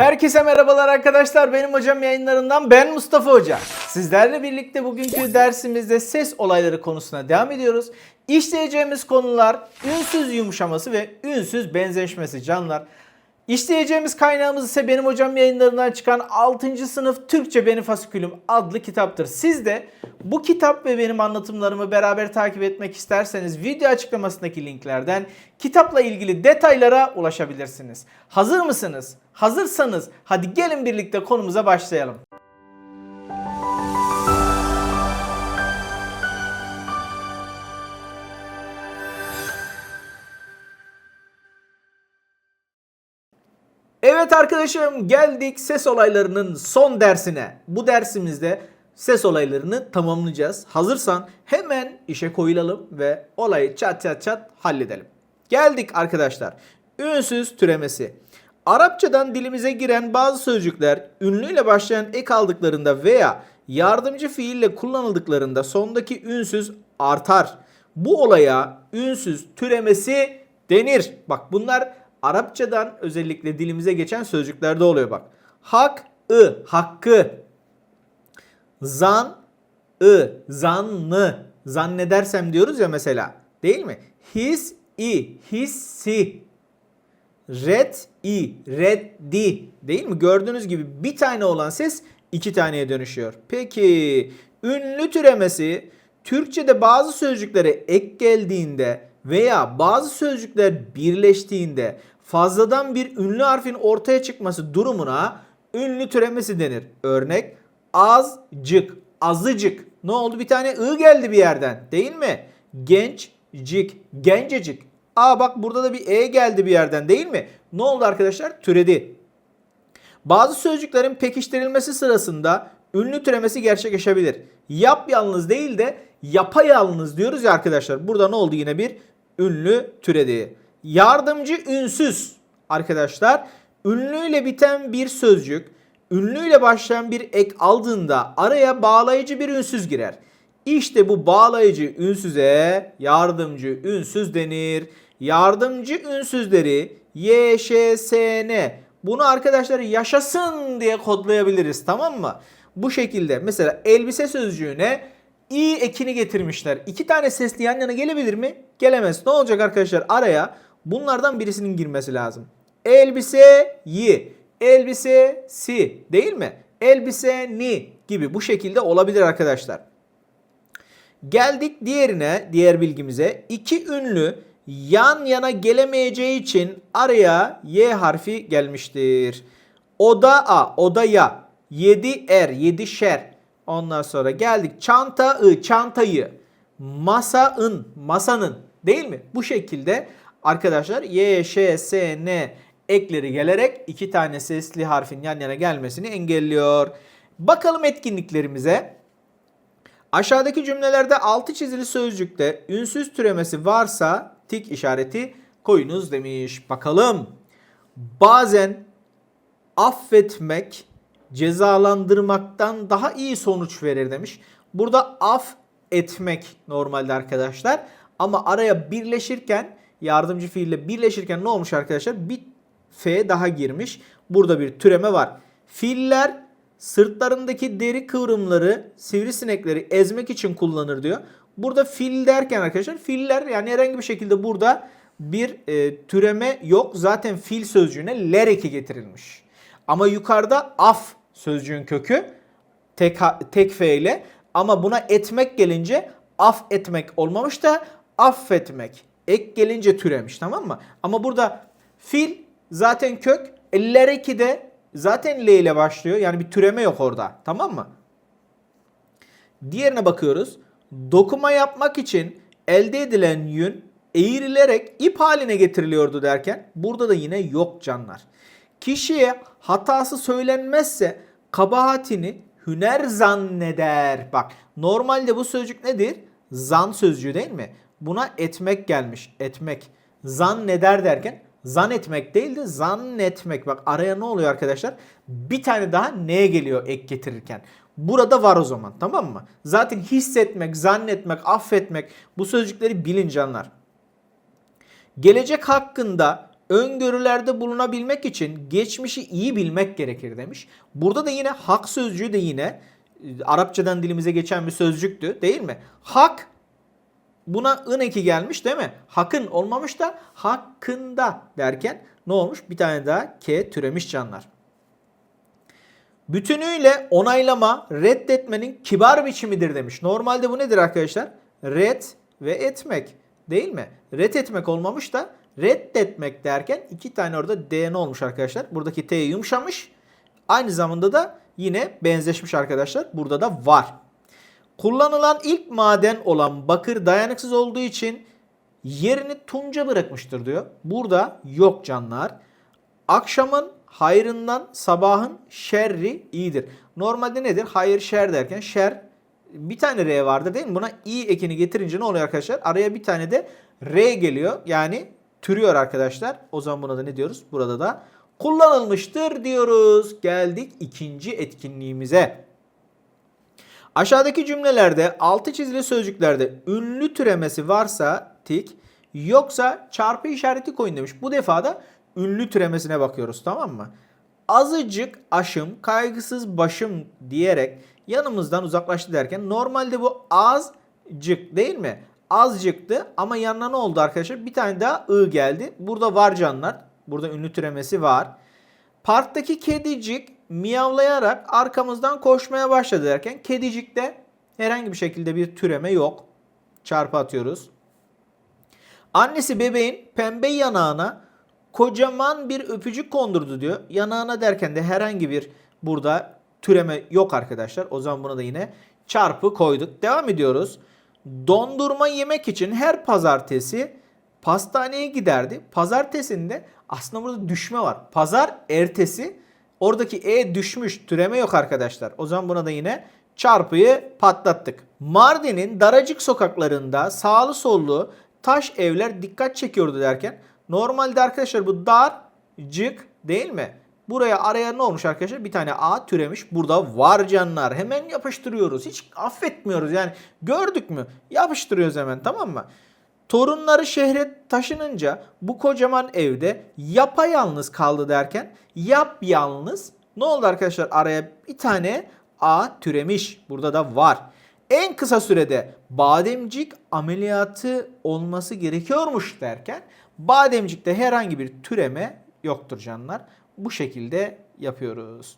Herkese merhabalar arkadaşlar. Benim hocam yayınlarından ben Mustafa Hoca. Sizlerle birlikte bugünkü dersimizde ses olayları konusuna devam ediyoruz. İşleyeceğimiz konular ünsüz yumuşaması ve ünsüz benzeşmesi canlar. İşleyeceğimiz kaynağımız ise benim hocam yayınlarından çıkan 6. sınıf Türkçe Beni Fasikülüm adlı kitaptır. Siz de bu kitap ve benim anlatımlarımı beraber takip etmek isterseniz video açıklamasındaki linklerden kitapla ilgili detaylara ulaşabilirsiniz. Hazır mısınız? Hazırsanız hadi gelin birlikte konumuza başlayalım. Evet arkadaşım geldik ses olaylarının son dersine. Bu dersimizde ses olaylarını tamamlayacağız. Hazırsan hemen işe koyulalım ve olayı çat çat çat halledelim. Geldik arkadaşlar. Ünsüz türemesi. Arapçadan dilimize giren bazı sözcükler ünlüyle başlayan ek aldıklarında veya yardımcı fiille kullanıldıklarında sondaki ünsüz artar. Bu olaya ünsüz türemesi denir. Bak bunlar Arapçadan özellikle dilimize geçen sözcüklerde oluyor bak. Hak, ı, hakkı. Zan, ı, zannı. Zannedersem diyoruz ya mesela. Değil mi? His, i, hissi. Red, i, reddi. Değil mi? Gördüğünüz gibi bir tane olan ses iki taneye dönüşüyor. Peki ünlü türemesi Türkçe'de bazı sözcüklere ek geldiğinde veya bazı sözcükler birleştiğinde fazladan bir ünlü harfin ortaya çıkması durumuna ünlü türemesi denir. Örnek azcık, azıcık. Ne oldu? Bir tane ı geldi bir yerden değil mi? Gençcik, gencecik. Aa bak burada da bir e geldi bir yerden değil mi? Ne oldu arkadaşlar? Türedi. Bazı sözcüklerin pekiştirilmesi sırasında ünlü türemesi gerçekleşebilir. Yap yalnız değil de yapa yalnız diyoruz ya arkadaşlar. Burada ne oldu yine bir ünlü türedi. Yardımcı ünsüz arkadaşlar. Ünlüyle biten bir sözcük ünlüyle başlayan bir ek aldığında araya bağlayıcı bir ünsüz girer. İşte bu bağlayıcı ünsüze yardımcı ünsüz denir. Yardımcı ünsüzleri Y, S, N. Bunu arkadaşlar yaşasın diye kodlayabiliriz tamam mı? Bu şekilde mesela elbise sözcüğüne i ekini getirmişler. İki tane sesli yan yana gelebilir mi? Gelemez. Ne olacak arkadaşlar? Araya bunlardan birisinin girmesi lazım. Elbiseyi, elbisesi değil mi? Elbiseni gibi bu şekilde olabilir arkadaşlar. Geldik diğerine, diğer bilgimize. İki ünlü yan yana gelemeyeceği için araya y harfi gelmiştir. Oda a, odaya. Yedi er, yedi şer. Ondan sonra geldik çanta ı, çantayı. Masaın, masanın. Değil mi? Bu şekilde arkadaşlar y, ş, s, n ekleri gelerek iki tane sesli harfin yan yana gelmesini engelliyor. Bakalım etkinliklerimize. Aşağıdaki cümlelerde altı çizili sözcükte ünsüz türemesi varsa tik işareti koyunuz demiş. Bakalım. Bazen affetmek cezalandırmaktan daha iyi sonuç verir demiş. Burada af etmek normalde arkadaşlar. Ama araya birleşirken yardımcı fiille birleşirken ne olmuş arkadaşlar? Bir F daha girmiş. Burada bir türeme var. Fiiller sırtlarındaki deri kıvrımları sivrisinekleri ezmek için kullanır diyor. Burada fil derken arkadaşlar filler yani herhangi bir şekilde burada bir e, türeme yok. Zaten fil sözcüğüne ler eki getirilmiş. Ama yukarıda af sözcüğün kökü tek, tek f ile ama buna etmek gelince af etmek olmamış da affetmek. Ek gelince türemiş tamam mı? Ama burada fil zaten kök. E, ler eki de zaten L ile başlıyor. Yani bir türeme yok orada. Tamam mı? Diğerine bakıyoruz. Dokuma yapmak için elde edilen yün eğrilerek ip haline getiriliyordu derken burada da yine yok canlar. Kişiye hatası söylenmezse kabahatini hüner zanneder. Bak normalde bu sözcük nedir? Zan sözcüğü değil mi? Buna etmek gelmiş. Etmek. Zanneder derken zan etmek değil de zannetmek. Bak araya ne oluyor arkadaşlar? Bir tane daha neye geliyor ek getirirken. Burada var o zaman tamam mı? Zaten hissetmek, zannetmek, affetmek bu sözcükleri bilin canlar. Gelecek hakkında öngörülerde bulunabilmek için geçmişi iyi bilmek gerekir demiş. Burada da yine hak sözcüğü de yine Arapçadan dilimize geçen bir sözcüktü değil mi? Hak buna ın eki gelmiş değil mi? Hakın olmamış da hakkında derken ne olmuş? Bir tane daha K türemiş canlar. Bütünüyle onaylama reddetmenin kibar biçimidir demiş. Normalde bu nedir arkadaşlar? Red ve etmek değil mi? Red etmek olmamış da reddetmek derken iki tane orada D ne olmuş arkadaşlar? Buradaki T yumuşamış. Aynı zamanda da yine benzeşmiş arkadaşlar. Burada da var. Kullanılan ilk maden olan bakır dayanıksız olduğu için yerini tunca bırakmıştır diyor. Burada yok canlar. Akşamın hayrından sabahın şerri iyidir. Normalde nedir? Hayır şer derken şer bir tane R vardı değil mi? Buna i ekini getirince ne oluyor arkadaşlar? Araya bir tane de R geliyor. Yani türüyor arkadaşlar. O zaman buna da ne diyoruz? Burada da kullanılmıştır diyoruz. Geldik ikinci etkinliğimize. Aşağıdaki cümlelerde altı çizili sözcüklerde ünlü türemesi varsa tik yoksa çarpı işareti koyun demiş. Bu defa da ünlü türemesine bakıyoruz tamam mı? Azıcık aşım kaygısız başım diyerek yanımızdan uzaklaştı derken normalde bu azcık değil mi? Azcıktı ama yanına ne oldu arkadaşlar? Bir tane daha ı geldi. Burada var canlar. Burada ünlü türemesi var. Parktaki kedicik miyavlayarak arkamızdan koşmaya başladı derken kedicikte herhangi bir şekilde bir türeme yok. Çarpı atıyoruz. Annesi bebeğin pembe yanağına kocaman bir öpücük kondurdu diyor. Yanağına derken de herhangi bir burada türeme yok arkadaşlar. O zaman buna da yine çarpı koyduk. Devam ediyoruz. Dondurma yemek için her pazartesi pastaneye giderdi. Pazartesinde aslında burada düşme var. Pazar ertesi oradaki e düşmüş türeme yok arkadaşlar. O zaman buna da yine çarpıyı patlattık. Mardin'in daracık sokaklarında sağlı sollu taş evler dikkat çekiyordu derken normalde arkadaşlar bu darcık değil mi? Buraya araya ne olmuş arkadaşlar? Bir tane A türemiş. Burada var canlar. Hemen yapıştırıyoruz. Hiç affetmiyoruz. Yani gördük mü? Yapıştırıyoruz hemen tamam mı? Torunları şehre taşınınca bu kocaman evde yapayalnız kaldı derken yap yalnız ne oldu arkadaşlar araya bir tane A türemiş. Burada da var. En kısa sürede bademcik ameliyatı olması gerekiyormuş derken bademcikte herhangi bir türeme yoktur canlar. Bu şekilde yapıyoruz.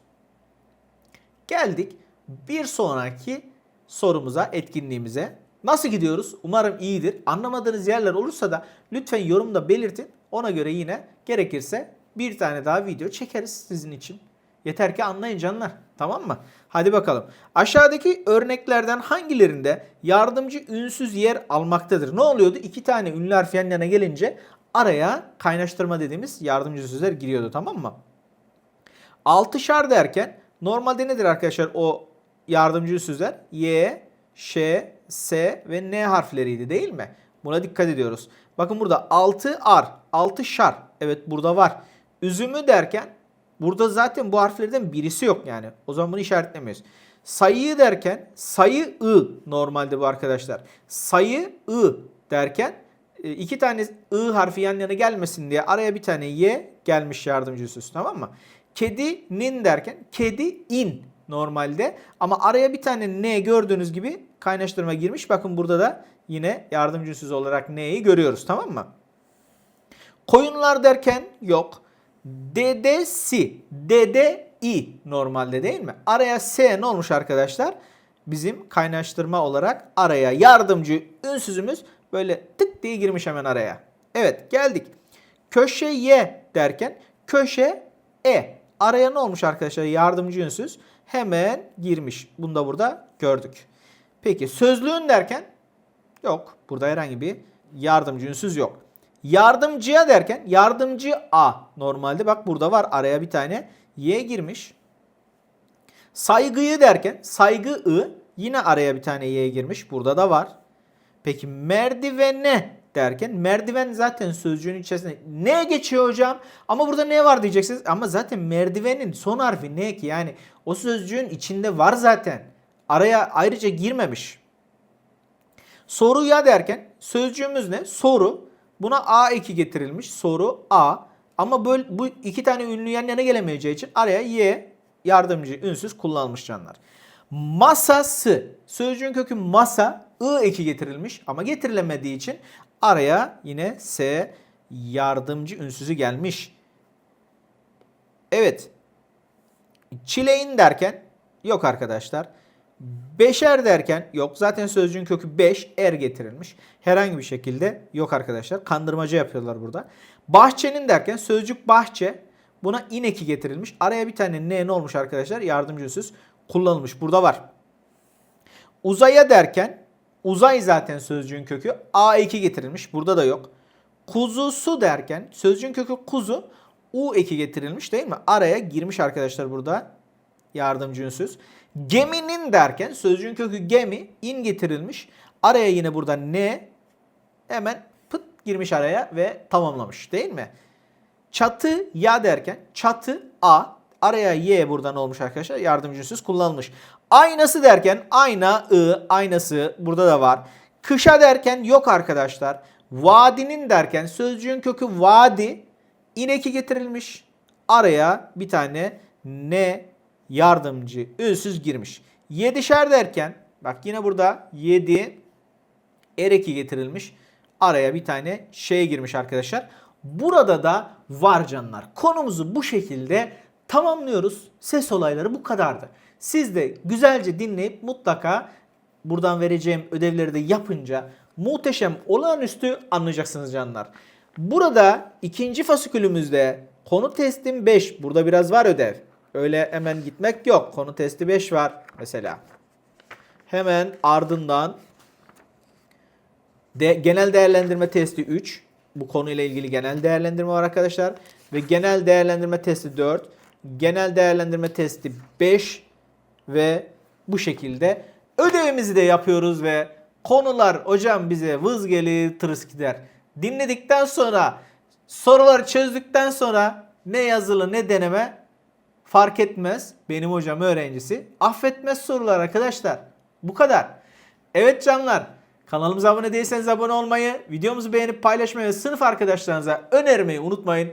Geldik bir sonraki sorumuza, etkinliğimize. Nasıl gidiyoruz? Umarım iyidir. Anlamadığınız yerler olursa da lütfen yorumda belirtin. Ona göre yine gerekirse bir tane daha video çekeriz sizin için. Yeter ki anlayın canlar. Tamam mı? Hadi bakalım. Aşağıdaki örneklerden hangilerinde yardımcı ünsüz yer almaktadır? Ne oluyordu? İki tane ünlü harf yan yana gelince araya kaynaştırma dediğimiz yardımcı sözler giriyordu. Tamam mı? Altışar derken normalde nedir arkadaşlar o yardımcı sözler? Y, Ş, S ve N harfleriydi değil mi? Buna dikkat ediyoruz. Bakın burada 6 ar, 6 şar. Evet burada var. Üzümü derken burada zaten bu harflerden birisi yok yani. O zaman bunu işaretlemiyoruz. Sayıyı derken sayı ı normalde bu arkadaşlar. Sayı ı derken e, iki tane ı harfi yan yana gelmesin diye araya bir tane y gelmiş yardımcı söz tamam mı? Kedinin derken kedi in normalde ama araya bir tane n gördüğünüz gibi kaynaştırma girmiş. Bakın burada da yine yardımcı söz olarak n'yi görüyoruz tamam mı? Koyunlar derken yok. Dedesi, dede i normalde değil mi? Araya s ne olmuş arkadaşlar? Bizim kaynaştırma olarak araya yardımcı ünsüzümüz böyle tık diye girmiş hemen araya. Evet geldik. Köşeye derken köşe e. Araya ne olmuş arkadaşlar? Yardımcı ünsüz hemen girmiş. Bunu da burada gördük. Peki sözlüğün derken yok. Burada herhangi bir yardımcı ünsüz yok. Yardımcıya derken yardımcı a normalde bak burada var araya bir tane y girmiş. Saygıyı derken saygı ı yine araya bir tane y girmiş. Burada da var. Peki merdivene derken merdiven zaten sözcüğün içerisinde ne geçiyor hocam? Ama burada ne var diyeceksiniz. Ama zaten merdivenin son harfi ne ki? Yani o sözcüğün içinde var zaten. Araya ayrıca girmemiş. Soruya derken sözcüğümüz ne? Soru. Buna a eki getirilmiş. Soru a. Ama böyle, bu iki tane ünlü yan yana gelemeyeceği için araya y yardımcı ünsüz kullanılmış canlar. Masası. Sözcüğün kökü masa ı eki getirilmiş ama getirilemediği için araya yine s yardımcı ünsüzü gelmiş. Evet. Çileğin derken yok arkadaşlar. Beşer derken yok. Zaten sözcüğün kökü 5 er getirilmiş. Herhangi bir şekilde yok arkadaşlar. Kandırmaca yapıyorlar burada. Bahçenin derken sözcük bahçe. Buna ineki getirilmiş. Araya bir tane ne ne olmuş arkadaşlar? Yardımcı ünsüz kullanılmış. Burada var. Uzaya derken uzay zaten sözcüğün kökü a2 getirilmiş. Burada da yok. Kuzusu derken sözcüğün kökü kuzu u eki getirilmiş değil mi? Araya girmiş arkadaşlar burada yardımcı ünsüz. Geminin derken sözcüğün kökü gemi in getirilmiş. Araya yine burada ne hemen pıt girmiş araya ve tamamlamış değil mi? Çatı ya derken çatı a araya y buradan olmuş arkadaşlar yardımcı ünsüz kullanılmış. Aynası derken ayna ı aynası burada da var. Kışa derken yok arkadaşlar. Vadinin derken sözcüğün kökü vadi ineki getirilmiş. Araya bir tane ne yardımcı ünsüz girmiş. Yedişer derken bak yine burada yedi ereki getirilmiş. Araya bir tane şey girmiş arkadaşlar. Burada da var canlar. Konumuzu bu şekilde tamamlıyoruz. Ses olayları bu kadardı. Siz de güzelce dinleyip mutlaka buradan vereceğim ödevleri de yapınca muhteşem olağanüstü anlayacaksınız canlar. Burada ikinci fasikülümüzde konu testim 5. Burada biraz var ödev. Öyle hemen gitmek yok. Konu testi 5 var mesela. Hemen ardından de, genel değerlendirme testi 3. Bu konuyla ilgili genel değerlendirme var arkadaşlar. Ve genel değerlendirme testi 4. Genel değerlendirme testi 5. Ve bu şekilde ödevimizi de yapıyoruz ve konular hocam bize vız gelir tırıs gider. Dinledikten sonra soruları çözdükten sonra ne yazılı ne deneme fark etmez. Benim hocam öğrencisi affetmez sorular arkadaşlar. Bu kadar. Evet canlar. Kanalımıza abone değilseniz abone olmayı, videomuzu beğenip paylaşmayı ve sınıf arkadaşlarınıza önermeyi unutmayın.